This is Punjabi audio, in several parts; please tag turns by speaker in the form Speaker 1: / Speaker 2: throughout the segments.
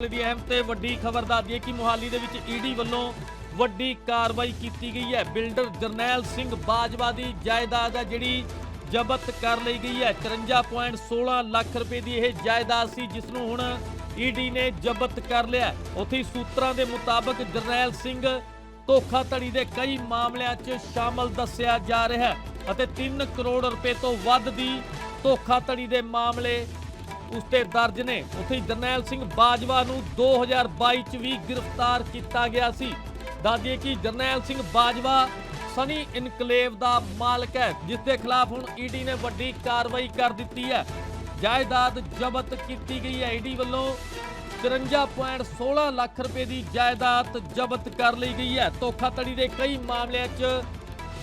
Speaker 1: ਦੀ ਅਹਿਮ ਤੇ ਵੱਡੀ ਖਬਰ ਦੱਸ ਦਈਏ ਕਿ ਮੁਹਾਲੀ ਦੇ ਵਿੱਚ ਈਡੀ ਵੱਲੋਂ ਵੱਡੀ ਕਾਰਵਾਈ ਕੀਤੀ ਗਈ ਹੈ। ਬਿਲਡਰ ਜਰਨੈਲ ਸਿੰਘ ਬਾਜਵਾ ਦੀ ਜਾਇਦਾਦ ਹੈ, ਜਿਹੜੀ ਜ਼ਬਤ ਕਰ ਲਈ ਗਈ ਹੈ। 53.16 ਲੱਖ ਰੁਪਏ ਦੀ ਇਹ ਜਾਇਦਾਦ ਸੀ, ਜਿਸ ਨੂੰ ਹੁਣ ਈਡੀ ਨੇ ਜ਼ਬਤ ਕਰ ਲਿਆ ਉੱਥੇ ਸੂਤਰਾਂ ਦੇ ਮੁਤਾਬਕ ਜਰਨੈਲ ਸਿੰਘ ਧੋਖਾਧੜੀ ਦੇ ਕਈ ਮਾਮਲਿਆਂ 'ਚ ਸ਼ਾਮਲ ਦੱਸਿਆ ਜਾ ਰਿਹਾ ਹੈ ਅਤੇ 3 ਕਰੋੜ ਰੁਪਏ ਤੋਂ ਵੱਧ ਦੀ ਧੋਖਾਧੜੀ ਦੇ ਮਾਮਲੇ ਉਸ ਤੇ ਦਰਜ ਨੇ। ਉੱਥੇ ਜਰਨੈਲ ਸਿੰਘ ਬਾਜਵਾ ਨੂੰ 2022 ਚ ਵੀ ਗ੍ਰਿਫਤਾਰ ਕੀਤਾ ਗਿਆ ਸੀ। ਦੱਸਦੀਏ ਕਿ ਜਰਨੈਲ ਸਿੰਘ ਬਾਜਵਾ ਸਨੀ ਇਨਕਲੇਵ ਦਾ ਮਾਲਕ ਹੈ, ਜਿਸ ਦੇ ਖਿਲਾਫ ਹੁਣ ਈਡੀ ਨੇ ਵੱਡੀ ਕਾਰਵਾਈ ਕਰ ਦਿੱਤੀ ਹੈ। ਜਾਇਦਾਦ ਜ਼ਬਤ ਕੀਤੀ ਗਈ ਹੈ। ਈਡੀ ਵੱਲੋਂ 53.16 ਲੱਖ ਰੁਪਏ ਦੀ ਜਾਇਦਾਦ ਜ਼ਬਤ ਕਰ ਲਈ ਗਈ ਹੈ। ਧੋਖਾਧੜੀ ਦੇ ਕਈ ਮਾਮਲਿਆਂ 'ਚ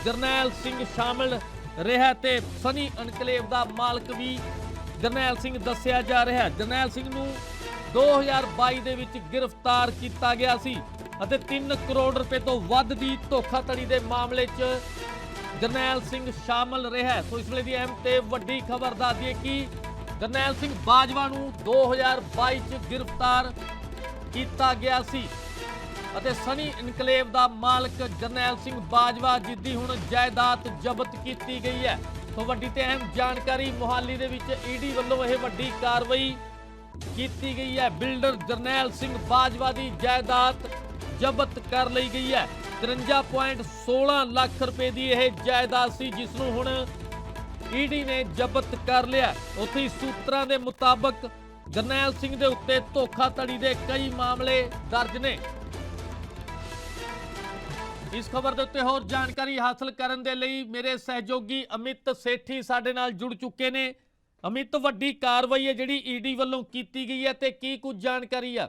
Speaker 1: ਜਰਨੈਲ ਸਿੰਘ ਸ਼ਾਮਲ ਰਿਹਾ ਤੇ ਸਨੀ ਇਨਕਲੇਵ ਦਾ ਮਾਲਕ ਵੀ ਜਰਨੈਲ ਸਿੰਘ ਦੱਸਿਆ ਜਾ ਰਿਹਾ ਜਰਨੈਲ ਸਿੰਘ ਨੂੰ 2022 ਦੇ ਵਿੱਚ ਗ੍ਰਿਫਤਾਰ ਕੀਤਾ ਗਿਆ ਸੀ ਅਤੇ 3 ਕਰੋੜ ਰੁਪਏ ਤੋਂ ਵੱਧ ਦੀ ਧੋਖਾਧੜੀ ਦੇ ਮਾਮਲੇ 'ਚ ਜਰਨੈਲ ਸਿੰਘ ਸ਼ਾਮਲ ਰਿਹਾ ਸੋ ਇਸ ਵੇਲੇ ਦੀ ਅਹਿਮ ਤੇ ਵੱਡੀ ਖਬਰ ਦੱਸ ਦਈਏ ਕਿ ਜਰਨੈਲ ਸਿੰਘ ਬਾਜਵਾ ਨੂੰ 2022 ਚ ਗ੍ਰਿਫਤਾਰ ਕੀਤਾ ਗਿਆ ਸੀ ਅਤੇ ਸਨੀ ਇਨਕਲੇਵ ਦਾ ਮਾਲਕ ਜਰਨੈਲ ਸਿੰਘ ਬਾਜਵਾ, ਜਿਸ ਦੀ ਹੁਣ ਜਾਇਦਾਦ ਜ਼ਬਤ ਕੀਤੀ ਗਈ ਹੈ। ਸੋ ਵੱਡੀ ਤੇ ਅਹਿਮ ਜਾਣਕਾਰੀ ਮੁਹਾਲੀ ਦੇ ਵਿੱਚ ਈਡੀ ਵੱਲੋਂ ਇਹ ਵੱਡੀ ਕਾਰਵਾਈ ਕੀਤੀ ਗਈ ਹੈ। ਬਿਲਡਰ ਜਰਨੈਲ ਸਿੰਘ ਬਾਜਵਾ ਦੀ ਜਾਇਦਾਦ ਜ਼ਬਤ ਕਰ ਲਈ ਗਈ ਹੈ। 53.16 ਲੱਖ ਰੁਪਏ ਦੀ ਇਹ ਜਾਇਦਾਦ ਸੀ, ਜਿਸ ਨੂੰ ਹੁਣ ਈਡੀ ਨੇ ਜ਼ਬਤ ਕਰ ਲਿਆ ਉੱਥੇ ਹੀ ਸੂਤਰਾਂ ਦੇ ਮੁਤਾਬਕ ਜਰਨੈਲ ਸਿੰਘ ਦੇ ਉੱਤੇ ਧੋਖਾਧੜੀ ਦੇ ਕਈ ਮਾਮਲੇ ਦਰਜ ਨੇ। ਇਸ ਖਬਰ ਦੇ ਉੱਤੇ ਹੋਰ ਜਾਣਕਾਰੀ ਹਾਸਲ ਕਰਨ ਦੇ ਲਈ ਮੇਰੇ ਸਹਿਯੋਗੀ ਅਮਿਤ ਸੇਠੀ ਸਾਡੇ ਨਾਲ ਜੁੜ ਚੁੱਕੇ ਨੇ। ਅਮਿਤ, ਵੱਡੀ ਕਾਰਵਾਈ ਹੈ ਜਿਹੜੀ ਈਡੀ ਵੱਲੋਂ ਕੀਤੀ ਗਈ ਹੈ ਤੇ ਕੀ ਕੁਝ ਜਾਣਕਾਰੀ ਆ?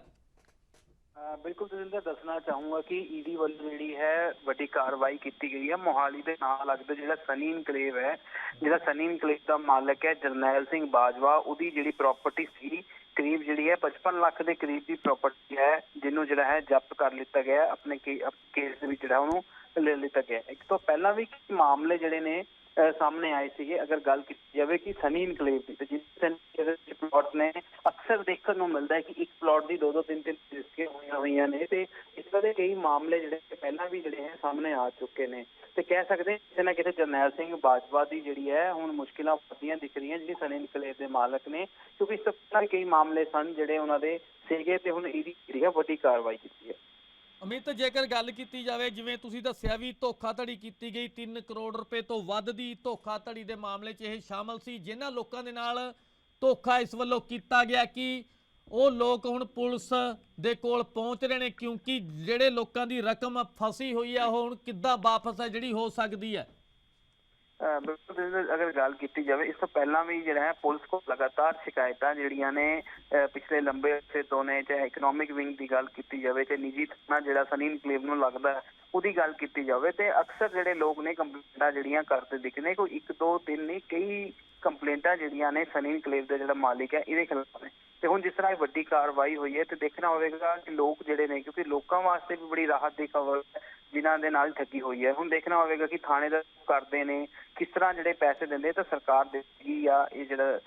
Speaker 2: ਬਿਲਕੁਲ ਦਵਿੰਦਰ ਦੱਸਣਾ ਚਾਹੂੰਗਾ ਕਿ ਈਡੀ ਵੱਲੋਂ ਜਿਹੜੀ ਹੈ ਵੱਡੀ ਕਾਰਵਾਈ ਕੀਤੀ ਗਈ ਹੈ। ਮੋਹਾਲੀ ਦੇ ਨਾਲ ਲੱਗਦਾ ਜਿਹੜਾ ਸਨੀ ਇਨਕਲੇਵ ਹੈ, ਜਿਹੜਾ ਸਨੀ ਇਨਕਲੇਵ ਦਾ ਮਾਲਕ ਹੈ ਜਰਨੈਲ ਸਿੰਘ ਬਾਜਵਾ, ਉਹਦੀ ਜਿਹੜੀ ਪ੍ਰਾਪਰਟੀ ਸੀ ਕਰੀਬ ਜਿਹੜੀ ਹੈ 55 ਲੱਖ ਦੇ ਕਰੀਬ ਦੀ ਪ੍ਰਾਪਰਟੀ ਹੈ, ਜਿਹਨੂੰ ਜਿਹੜਾ ਹੈ ਜ਼ਬਤ ਕਰ ਲਿੱਤਾ ਗਿਆ ਆਪਣੇ ਕੇਸ ਦੇ ਵਿੱਚ ਜਿਹੜਾ ਉਹਨੂੰ ਲੈ ਲਿੱਤਾ ਗਿਆ ਇੱਕ ਤੋਂ ਪਹਿਲਾਂ ਵੀ ਮਾਮਲੇ ਜਿਹੜੇ ਨੇ ਸਾਹਮਣੇ ਆਏ ਸੀਗੇ। ਅਗਰ ਗੱਲ ਕੀਤੀ ਜਾਵੇ ਕਿ ਸਨੀ ਇਨਕਲੇਵ ਦੀ, ਤੇ ਜਿਸ ਪਲਾਟ ਨੇ, ਅਕਸਰ ਦੇਖਣ ਨੂੰ ਮਿਲਦਾ ਹੈ ਕਿ ਇੱਕ ਪਲਾਟ ਦੀ ਦੋ ਦੋ ਤਿੰਨ ਤਿੰਨ ਰਜਿਸਟਰੀਆਂ ਹੋਈਆਂ ਹੋਈਆਂ ਨੇ ਤੇ ਇਸ ਤਰ੍ਹਾਂ ਦੇ ਕਈ ਮਾਮਲੇ ਜਿਹੜੇ ਪਹਿਲਾਂ ਵੀ ਜਿਹੜੇ ਹੈ ਸਾਹਮਣੇ ਆ ਚੁੱਕੇ ਨੇ। ਤੇ ਕਹਿ ਸਕਦੇ ਹਾਂ ਕਿਸੇ ਨਾ ਕਿਤੇ ਜਰਨੈਲ ਸਿੰਘ ਬਾਜਵਾ ਦੀ ਜਿਹੜੀ ਹੈ, ਹੁਣ ਮੁਸ਼ਕਿਲਾਂ ਵੱਧਦੀਆਂ ਦਿਖ ਰਹੀਆਂ ਜਿਹੜੀ ਸਨੀ ਇਨਕਲੇਵ ਦੇ ਮਾਲਕ ਨੇ, ਕਿਉਂਕਿ ਇਸ ਤੋਂ ਪਹਿਲਾਂ ਕਈ ਮਾਮਲੇ ਸਨ ਜਿਹੜੇ ਉਹਨਾਂ ਦੇ ਸੀਗੇ ਤੇ ਹੁਣ ਇਹਦੀ ਜਿਹੜੀ ਹੈ ਵੱਡੀ ਕਾਰਵਾਈ ਕੀਤੀ ਹੈ।
Speaker 1: ਅਮਿਤ ਜੇਕਰ ਗੱਲ ਕੀਤੀ ਜਾਵੇ, ਜਿਵੇਂ ਤੁਸੀਂ ਦੱਸਿਆ ਵੀ ਧੋਖਾਧੜੀ ਕੀਤੀ ਗਈ 3 ਕਰੋੜ ਰੁਪਏ ਤੋਂ ਵੱਧ ਦੀ ਧੋਖਾਧੜੀ ਦੇ ਮਾਮਲੇ 'ਚ ਇਹ ਸ਼ਾਮਲ ਸੀ, ਜਿਨ੍ਹਾਂ ਲੋਕਾਂ ਦੇ ਨਾਲ ਧੋਖਾ ਇਸ ਵੱਲੋਂ ਕੀਤਾ ਗਿਆ ਕਿ ਉਹ ਲੋਕ ਹੁਣ ਪੁਲਿਸ ਦੇ ਕੋਲ ਪਹੁੰਚ ਰਹੇ ਨੇ, ਕਿਉਂਕਿ ਜਿਹੜੇ ਲੋਕਾਂ ਦੀ ਰਕਮ ਫਸੀ ਹੋਈ ਆ, ਉਹ ਹੁਣ ਕਿੱਦਾਂ ਵਾਪਸ ਹੈ ਜਿਹੜੀ ਹੋ ਸਕਦੀ ਹੈ?
Speaker 2: ਬਿਲਕੁਲ ਅਗਰ ਗੱਲ ਕੀਤੀ ਜਾਵੇ, ਇਸ ਤੋਂ ਪਹਿਲਾਂ ਵੀ ਜਿਹੜਾ ਹੈ, ਪੁਲਿਸ ਕੋਲ ਲਗਾਤਾਰ ਸ਼ਿਕਾਇਤਾਂ ਜਿਹੜੀਆਂ ਨੇ ਪਿਛਲੇ ਲੰਬੇ ਅਰਸੇ ਤੋਂ ਨੇ, ਚਾਹੇ ਇਕਨੋਮਿਕ ਵਿੰਗ ਦੀ ਗੱਲ ਕੀਤੀ ਜਾਵੇ ਤੇ ਨਿੱਜੀ ਥਾਣਾ ਜਿਹੜਾ ਸਨੀ ਇਨਕਲੇਵ ਨੂੰ ਲੱਗਦਾ ਉਹਦੀ ਗੱਲ ਕੀਤੀ ਜਾਵੇ, ਤੇ ਅਕਸਰ ਜਿਹੜੇ ਲੋਕ ਨੇ ਕੰਪਲੇਂਟਾਂ ਜਿਹੜੀਆਂ ਕਰਦੇ ਦਿਖਦੇ ਕੋਈ ਇੱਕ ਦੋ ਤਿੰਨ ਨਹੀਂ, ਕਈ ਕੰਪਲੇਂਟਾਂ ਜਿਹੜੀਆਂ ਨੇ ਸਨੀ ਇਨਕਲੇਵ ਦਾ ਜਿਹੜਾ ਮਾਲਿਕ ਹੈ, ਇਹਦੇ ਖਿਲਾਫ ਨੇ। ਤੇ ਹੁਣ ਜਿਸ ਤਰ੍ਹਾਂ ਇਹ ਵੱਡੀ ਕਾਰਵਾਈ ਹੋਈ ਹੈ, ਤੇ ਦੇਖਣਾ ਹੋਵੇਗਾ ਕਿ ਲੋਕ ਜਿਹੜੇ ਨੇ, ਕਿਉਂਕਿ ਲੋਕਾਂ ਵਾਸਤੇ ਵੀ ਬੜੀ ਰਾਹਤ ਦੀ ਖਬਰ ਹੈ ਜਿਨ੍ਹਾਂ ਦੇ ਨਾਲ ਠੱਗੀ ਹੋਈ ਹੈ। ਹੁਣ ਦੇਖਣਾ ਹੋਵੇਗਾ ਕਿ ਥਾਣੇ ਦਾ ਕਰਦੇ ਨੇ ਕਿਸ ਤਰ੍ਹਾਂ ਜਿਹੜੇ ਪੈਸੇ ਦਿੰਦੇ ਤਾਂ ਸਰਕਾਰ ਦੇਗੀ ਜਾਂ ਇਹ ਜਿਹੜਾ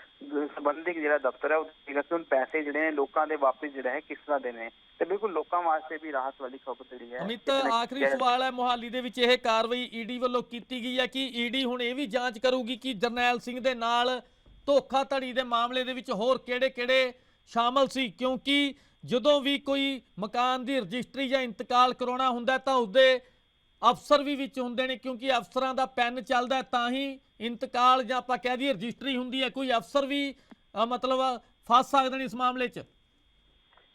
Speaker 2: ਸੰਬੰਧਿਤ ਜਿਹੜਾ ਦਫ਼ਤਰ ਹੈ ਉਹ ਦੇਗਾ ਕਿ ਹੁਣ ਪੈਸੇ ਜਿਹੜੇ ਨੇ ਲੋਕਾਂ ਦੇ ਵਾਪਸ ਜਿਹੜਾ ਹੈ ਕਿਸ ਤਰ੍ਹਾਂ ਦੇਣੇ। ਤੇ ਬਿਲਕੁਲ ਲੋਕਾਂ ਵਾਸਤੇ ਵੀ ਰਾਹਤ ਵਾਲੀ ਖਬਰ ਜਿਹੜੀ ਹੈ
Speaker 1: ਅਮਿਤ ਆਖਰੀ ਸਵਾਲ ਹੈ ਮੁਹਾਲੀ ਦੇ ਵਿੱਚ ਇਹ ਕਾਰਵਾਈ ਈਡੀ ਵੱਲੋਂ ਕੀਤੀ ਗਈ ਹੈ ਕਿ ਈਡੀ ਹੁਣ ਇਹ ਵੀ ਜਾਂਚ ਕਰੂਗੀ ਕਿ ਜਰਨੈਲ ਸਿੰਘ ਦੇ ਨਾਲ ਧੋਖਾਧੜੀ ਦੇ ਮਾਮਲੇ ਦੇ ਵਿੱਚ ਹੋਰ ਕਿਹੜੇ-ਕਿਹੜੇ ਸ਼ਾਮਲ ਸੀ ਕਿਉਂਕਿ ਜਦੋਂ ਵੀ ਕੋਈ ਮਕਾਨ ਦੀ ਰਜਿਸਟਰੀ ਜਾਂ ਇੰਤਕਾਲ ਕਰਾਉਣਾ ਹੁੰਦਾ ਹੈ ਤਾਂ ਉਸਦੇ ਅਫਸਰ ਵੀ ਵਿੱਚ ਹੁੰਦੇ ਨੇ ਕਿਉਂਕਿ ਅਫਸਰਾਂ ਦਾ ਪੈਨ ਚੱਲਦਾ ਹੈ ਤਾਂ ਹੀ ਇੰਤਕਾਲ ਜਾਂ ਆਪਾਂ ਕਹਿ ਦਈਏ ਰਜਿਸਟਰੀ ਹੁੰਦੀ ਹੈ ਕੋਈ ਅਫਸਰ ਵੀ ਅ, ਮਤਲਬ ਫਸ ਸਕਦੇ ਨੇ ਇਸ ਮਾਮਲੇ 'ਚ।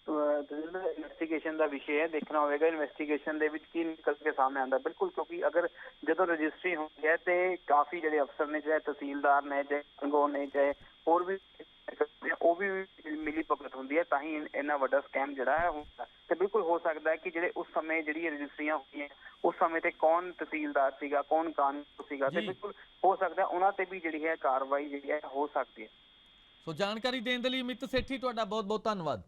Speaker 2: ਇਨਵੈਸਟੀਗੇਸ਼ਨ ਦਾ ਵਿਸ਼ੇ ਹੈ ਦੇਖਣਾ ਹੋਵੇਗਾ ਇਨਵੈਸਟੀਗੇਸ਼ਨ ਦੇ ਵਿੱਚ ਕੀ ਨਿਕਲ ਕੇ ਸਾਹਮਣੇ ਆਉਂਦਾ ਬਿਲਕੁਲ ਕਿਉਂਕਿ ਅਗਰ ਜਦੋਂ ਰਜਿਸਟਰੀ ਹੁੰਦੀ ਹੈ ਤੇ ਕਾਫੀ ਜਿਹੜੇ ਅਫਸਰ ਨੇ ਚਾਹੇ ਤਹਿਸੀਲਦਾਰ ਨੇ ਚਾਹੇ ਸੰਗੋ ਨੇ ਚਾਹੇ ਹੋਰ ਵੀ ਉਹ ਵੀ ਮਿਲੀ ਭਗਤ ਹੁੰਦੀ ਹੈ ਤਾਂ ਹੀ ਇਨ- ਵੱਡਾ ਸਕੈਮ ਜਿਹੜਾ ਹੈ ਹੁੰਦਾ ਤੇ ਬਿਲਕੁਲ ਹੋ ਸਕਦਾ ਹੈ ਕਿ ਜਿਹੜੇ ਉਸ ਸਮੇਂ ਜਿਹੜੀ ਰਜਿਸਟਰੀਆਂ ਹੋਈਆਂ ਉਸ ਸਮੇਂ ਤੇ ਕੌਣ ਤਹਿਸੀਲਦਾਰ ਸੀਗਾ ਕੌਣ ਕਾਨੂੰਨ ਸੀਗਾ ਤੇ। ਬਿਲਕੁਲ ਹੋ ਸਕਦਾ ਉਹਨਾਂ ਤੇ ਵੀ ਜਿਹੜੀ ਹੈ ਕਾਰਵਾਈ ਜਿਹੜੀ ਹੈ ਹੋ ਸਕਦੀ ਹੈ।
Speaker 1: ਸੋ ਜਾਣਕਾਰੀ ਦੇਣ ਦੇ ਲਈ ਅਮਿਤ ਸੇਠੀ ਤੁਹਾਡਾ ਬਹੁਤ ਬਹੁਤ ਧੰਨਵਾਦ।